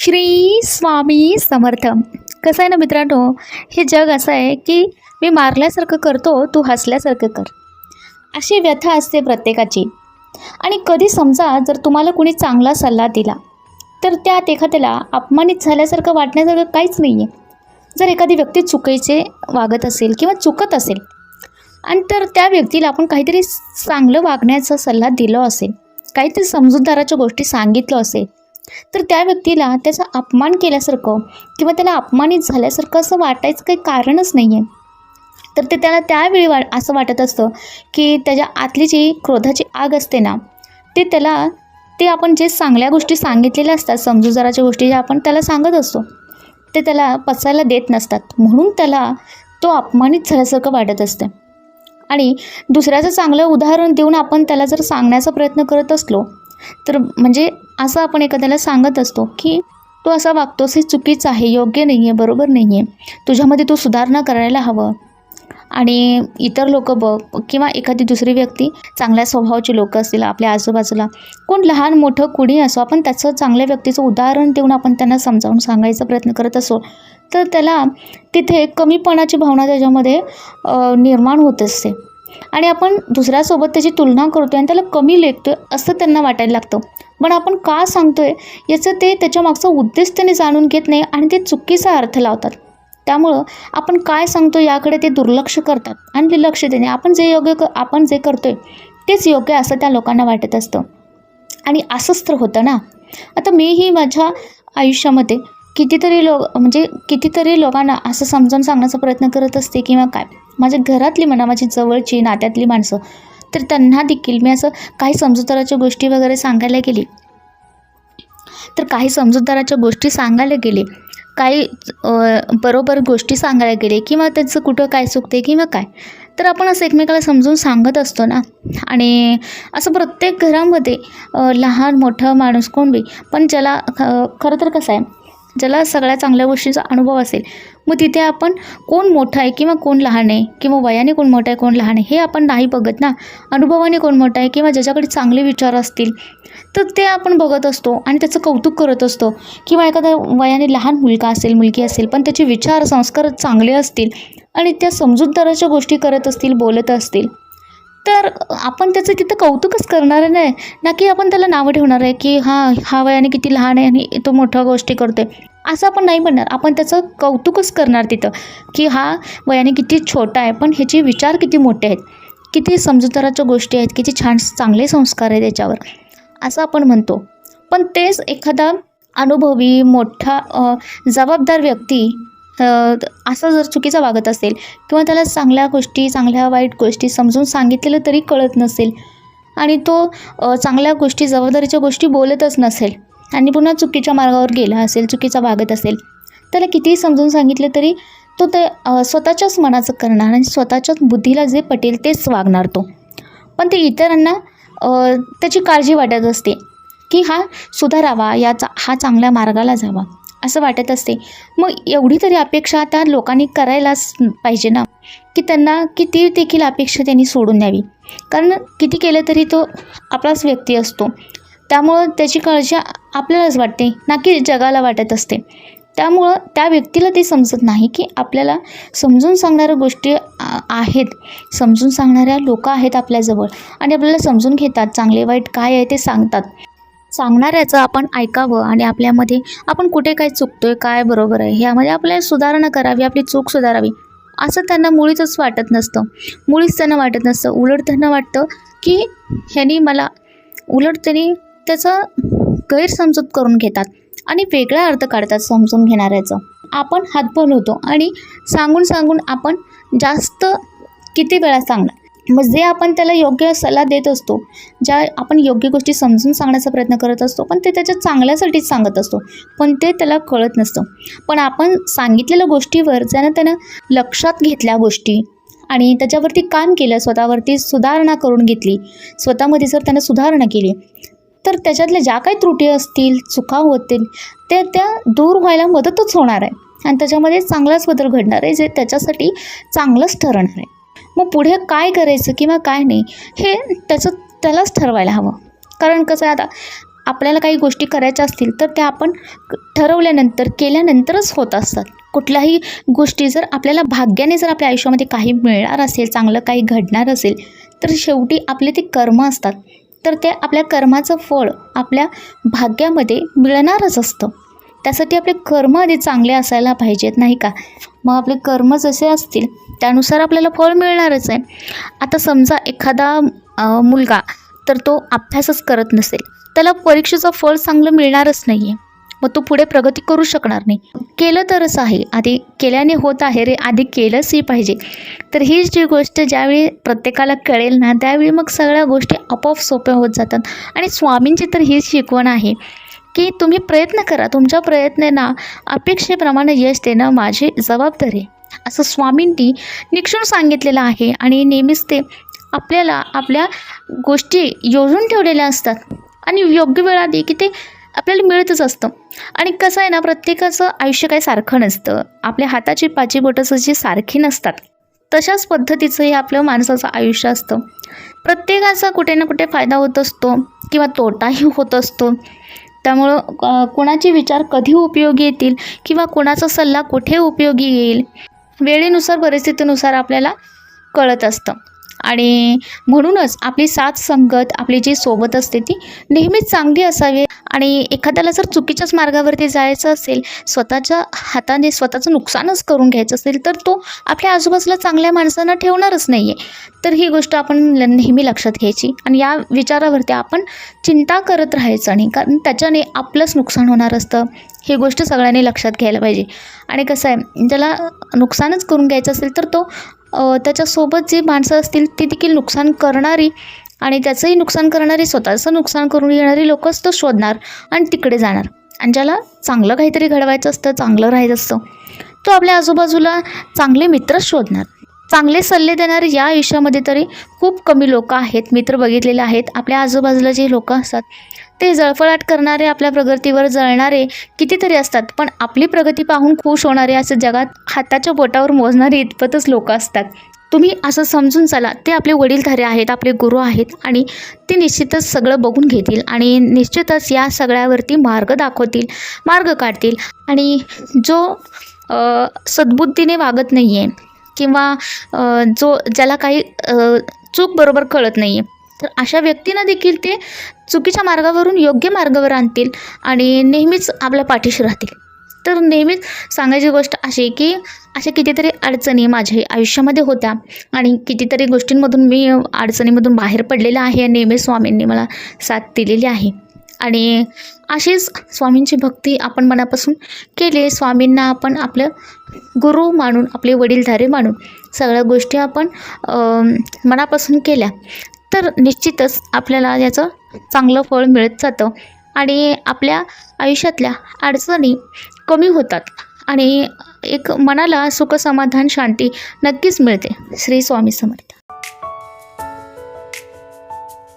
श्री स्वामी समर्थ. कसं आहे ना मित्रांनो हे जग असं आहे की मी मारल्यासारखं करतो तू हसल्यासारखं कर. अशी व्यथा असते प्रत्येकाची. आणि कधी समजा जर तुम्हाला कुणी चांगला सल्ला दिला तर त्यात एखाद्याला अपमानित झाल्यासारखं वाटण्यासारखं काहीच नाही आहे जर एखादी व्यक्ती चुकीचे वागत असेल किंवा चुकत असेल आणि तर त्या व्यक्तीला आपण काहीतरी चांगलं वागण्याचा सल्ला दिला असेल काहीतरी समजूतदाराच्या गोष्टी सांगितलं असेल तर त्या व्यक्तीला त्याचा अपमान केल्यासारखं किंवा त्याला अपमानित झाल्यासारखं असं वाटायचं काही कारणच नाही आहे तर ते त्याला त्यावेळी वा असं वाटत असतं की त्याच्या आतली जी क्रोधाची आग असते ना ते त्याला ते आपण जे चांगल्या गोष्टी सांगितलेल्या असतात समजूदाराच्या गोष्टी ज्या आपण त्याला सांगत असतो ते त्याला पचायला देत नसतात. म्हणून त्याला तो अपमानित झाल्यासारखं वाटत असतं. आणि दुसऱ्याचं चांगलं उदाहरण देऊन आपण त्याला जर सांगण्याचा प्रयत्न करत असलो तर म्हणजे असं आपण एखाद्याला सांगत असतो की तू असा वागतोस हे चुकीचं आहे योग्य नाही आहे बरोबर नाही आहे तुझ्यामध्ये तू सुधारणा करायला हवं. आणि इतर लोक बघ किंवा एखादी दुसरी व्यक्ती चांगल्या स्वभावाची लोकं असतील आपल्या आजूबाजूला कोण लहान मोठं कुणी असो आपण त्याचं चांगल्या व्यक्तीचं उदाहरण देऊन आपण त्यांना समजावून सांगायचा प्रयत्न करत असो तर त्याला तिथे कमीपणाची भावना त्याच्यामध्ये निर्माण होत असते. आणि आपण दुसऱ्यासोबत त्याची तुलना करतो आणि त्याला कमी लेखतो असं त्यांना वाटायला लागतं. पण आपण का सांगतो आहे याचं ते त्याच्या मागचं उद्देश त्याने जाणून घेत नाही आणि ते चुकीचा अर्थ लावतात. त्यामुळं आपण काय सांगतो याकडे ते दुर्लक्ष करतात आणि ते लक्ष देणे. आपण जे योग्य क आपण जे करतो आहे तेच योग्य असं त्या लोकांना वाटत असतं. आणि असंच तर होतं ना? आता मीही माझ्या आयुष्यामध्ये कितीतरी लोक म्हणजे कितीतरी लोकांना असं समजावून सांगण्याचा प्रयत्न करत असते किंवा काय? माझ्या घरातली म्हणा माझी जवळची नात्यातली माणसं तर त्यांना देखील मी असं काही समजूतदाराच्या गोष्टी वगैरे सांगायला गेली. तर काही समजूतदाराच्या गोष्टी सांगायला गेले. काही बरोबर गोष्टी सांगायला गेले किंवा त्याचं कुठं काय चुकते किंवा काय? तर आपण असं एकमेकाला समजून सांगत असतो ना? आणि असं प्रत्येक घरामध्ये लहान मोठं माणूस कोण बी? पण ज्याला ख- खरं तर कसं आहे ज्याला सगळ्या चांगल्या गोष्टीचा अनुभव असेल. मग तिथे आपण कोण मोठं आहे किंवा कोण लहान आहे? किंवा वयाने कोण मोठं आहे कोण लहान आहे? हे आपण नाही बघत ना. अनुभवाने कोण मोठं आहे किंवा ज्याच्याकडे चांगले विचार असतील तर ते आपण बघत असतो आणि त्याचं कौतुक करत असतो. किंवा एखादा वयाने लहान मुलगा असेल मुलगी असेल पण त्याचे विचार संस्कार चांगले असतील आणि त्या समजूतदाराच्या गोष्टी करत असतील बोलत असतील तर आपण त्याचं तिथं कौतुकच करणार नाही. ना की आपण त्याला नावं ठेवणार आहे की हां हा वयाने किती लहान आहे आणि तो मोठ्या गोष्टी करतो आहे असं आपण नाही म्हणणार. आपण त्याचं कौतुकच करणार तिथं की हा वयाने किती छोटा आहे पण ह्याचे विचार किती मोठे आहेत. किती समजूतदाराच्या गोष्टी आहेत. किती छान चांगले संस्कार आहेत त्याच्यावर. असं आपण म्हणतो. पण तेच एखादा अनुभवी मोठा जबाबदार व्यक्ती असा जर चुकीचा वागत असेल किंवा त्याला चांगल्या गोष्टी चांगल्या वाईट गोष्टी समजून सांगितलेलं तरी कळत नसेल आणि तो चांगल्या गोष्टी जबाबदारीच्या गोष्टी बोलतच नसेल आणि पुन्हा चुकीच्या मार्गावर गेला असेल चुकीचा वागत असेल त्याला कितीही समजून सांगितलं तरी तो ते स्वतःच्याच मनाचं करणार आणि स्वतःच्याच बुद्धीला जे पटेल तेच वागणार तो. पण ते इतरांना त्याची काळजी वाटत असते की हा सुधारावा याचा हा चांगल्या मार्गाला जावा. असं वाटत असते. मग एवढी तरी अपेक्षा आता लोकांनी करायलाच पाहिजे ना? की त्यांना किती देखील अपेक्षा त्यांनी सोडून द्यावी? कारण किती केलं तरी तो आपलाच व्यक्ती असतो. त्यामुळं त्याची काळजी आपल्यालाच वाटते ना की जगाला वाटत असते. त्यामुळं त्या व्यक्तीला ते समजत नाही की आपल्याला समजून सांगणाऱ्या गोष्टी आ- आहेत. समजून सांगणाऱ्या लोक आहेत आपल्याजवळ आणि आपल्याला समजून घेतात चांगले वाईट काय आहे ते सांगतात. सांगणाऱ्याचं आपण ऐकावं आणि आपल्यामध्ये आपण कुठे काय चुकतोय काय बरोबर आहे ह्यामध्ये आपल्याला सुधारणा करावी आपली चूक सुधारावी असं त्यांना मुळीच वाटत नसतं. मुळीच त्यांना वाटत नसतं. उलट त्यांना वाटतं की ह्यानी मला उलट त्यांनी त्याचा गैरसमजूत करून घेतात आणि वेगळा अर्थ काढतात समजून घेणाऱ्याचं आपण हातबल होतो आणि सांगून सांगून आपण जास्त किती वेळा सांगणार? मग जे आपण त्याला योग्य सल्ला देत असतो ज्या आपण योग्य गोष्टी समजून सांगण्याचा प्रयत्न करत असतो पण ते त्याच्या चांगल्यासाठीच सांगत असतो पण ते त्याला कळत नसतं. पण आपण सांगितलेल्या गोष्टीवर ज्यानं त्यानं लक्षात घेतल्या गोष्टी आणि त्याच्यावरती काम केलं स्वतःवरती सुधारणा करून घेतली स्वतःमध्ये जर त्यानं सुधारणा केली तर त्याच्यातल्या ज्या काही त्रुटी असतील चुका होतील ते त्या दूर व्हायला मदतच होणार आहे. आणि त्याच्यामध्ये चांगलाच बदल घडणार आहे जे त्याच्यासाठी चांगलंच ठरणार आहे. मग पुढे काय करायचं किंवा काय नाही हे त्याचं त्यालाच ठरवायला हवं. कारण कसं आहे आता आपल्याला काही गोष्टी करायच्या असतील तर त्या आपण ठरवल्यानंतर केल्यानंतरच होत असतात. कुठल्याही गोष्टी जर आपल्याला भाग्याने जर आपल्या आयुष्यामध्ये काही मिळणार असेल चांगलं काही घडणार असेल तर शेवटी आपले ते कर्म असतात. तर ते आपल्या कर्माचं फळ आपल्या भाग्यामध्ये मिळणारच असतं. त्यासाठी आपले कर्म आधी चांगले असायला पाहिजेत नाही का? मग आपले कर्म जसे असतील त्यानुसार आपल्याला फळ मिळणारच आहे. आता समजा एखादा मुलगा तर तो अभ्यासच करत नसेल त्याला परीक्षेचं फळ चांगलं मिळणारच नाही आहे मग तो पुढे प्रगती करू शकणार नाही. केलं तरच आहे. आधी केल्याने होत आहे रे आधी केलंचही पाहिजे. तर ही जी गोष्ट ज्यावेळी प्रत्येकाला कळेल ना त्यावेळी मग सगळ्या गोष्टी आपोआप सोप्या होत जातात. आणि स्वामींची तर हीच शिकवण आहे. की तुम्ही प्रयत्न करा तुमच्या प्रयत्नांना अपेक्षेप्रमाणे यश देणं माझी जबाबदारी असं स्वामींनी निक्षून सांगितलेलं आहे आणि नेहमीच ते आपल्याला आपल्या गोष्टी योजून ठेवलेल्या असतात आणि योग्य वेळ आली की ते आपल्याला मिळतच असतं. आणि कसं आहे ना प्रत्येकाचं आयुष्य काही सारखं नसतं. आपल्या हाताची पाची बोटं जी सारखी नसतात तशाच पद्धतीचं हे आपलं माणसाचं आयुष्य असतं. प्रत्येकाचा कुठे ना कुठे फायदा होत असतो किंवा तोटाही होत असतो. त्यामुळं कुणाचे कोणाचे विचार कधी उपयोगी येतील किंवा कोणाचा सल्ला कुठे उपयोगी येईल वेळेनुसार परिस्थितीनुसार आपल्याला कळत असतं. आणि म्हणूनच आपली साथ संगत आपली जी सोबत असते ती नेहमीच चांगली असावी आणि एखाद्याला जर चुकीच्याच मार्गावरती जायचं असेल स्वतःच्या हाताने स्वतःचं नुकसानच करून घ्यायचं असेल तर तो आपल्या आजूबाजूला चांगल्या माणसांना ठेवणारच नाही आहे तर ही गोष्ट आपण नेहमी लक्षात घ्यायची आणि या विचारावरती आपण चिंता करत राहायचं नाही कारण त्याच्याने आपलंच नुकसान होणार असतं. ही गोष्ट सगळ्यांनी लक्षात घ्यायला पाहिजे. आणि कसं आहे ज्याला नुकसानच करून घ्यायचं असेल तर तो त्याच्यासोबत जी माणसं असतील ती देखील नुकसान करणारी आणि त्याचंही नुकसान करणारी स्वतःचं नुकसान करून घेणारी लोकच तो शोधणार आणि तिकडे जाणार. आणि ज्याला चांगलं काहीतरी घडवायचं असतं चांगलं राहायचं असतं तो आपल्या आजूबाजूला चांगले मित्रच शोधणार. चांगले सल्ले देणारे या आयुष्यामध्ये तरी खूप कमी लोक आहेत मित्र बघितलेले आहेत. आपल्या आजूबाजूला जे लोक असतात ते जळफळाट करणारे आपल्या प्रगतीवर जळणारे कितीतरी असतात. पण आपली प्रगती पाहून खुश होणारे असं जगात हाताच्या बोटावर मोजणारे इतपतच लोक असतात. तुम्ही असं समजून चला. ते आपले वडीलधारे आहेत आपले गुरु आहेत आणि ते निश्चितच सगळं बघून घेतील आणि निश्चितच या सगळ्यावरती मार्ग दाखवतील मार्ग काढतील. आणि जो सद्बुद्धीने वागत नाही आहे किंवा जो ज्याला काही चूक बरोबर कळत नाही आहे तर अशा व्यक्तींना देखील ते चुकीच्या मार्गावरून योग्य मार्गावर आणतील आणि नेहमीच आपल्या पाठीशी राहतील. तर नेहमीच सांगायची गोष्ट अशी की अशा कितीतरी अडचणी माझ्या आयुष्यामध्ये होत्या आणि कितीतरी गोष्टींमधून मी अडचणीमधून बाहेर पडलेलं आहे नेहमी स्वामींनी मला साथ दिलेली आहे. आणि अशीच स्वामींची भक्ती आपण मनापासून केली स्वामींना आपण आपलं गुरु मानून आपले वडीलधारे मानून सगळ्या गोष्टी आपण मनापासून केल्या. तर निश्चितच आपल्याला याचं चांगलं फळ मिळत जातं. आणि आपल्या आयुष्यातल्या अडचणी कमी होतात. आणि एक मनाला सुखसमाधान शांती नक्कीच मिळते. श्री स्वामी समर्थ.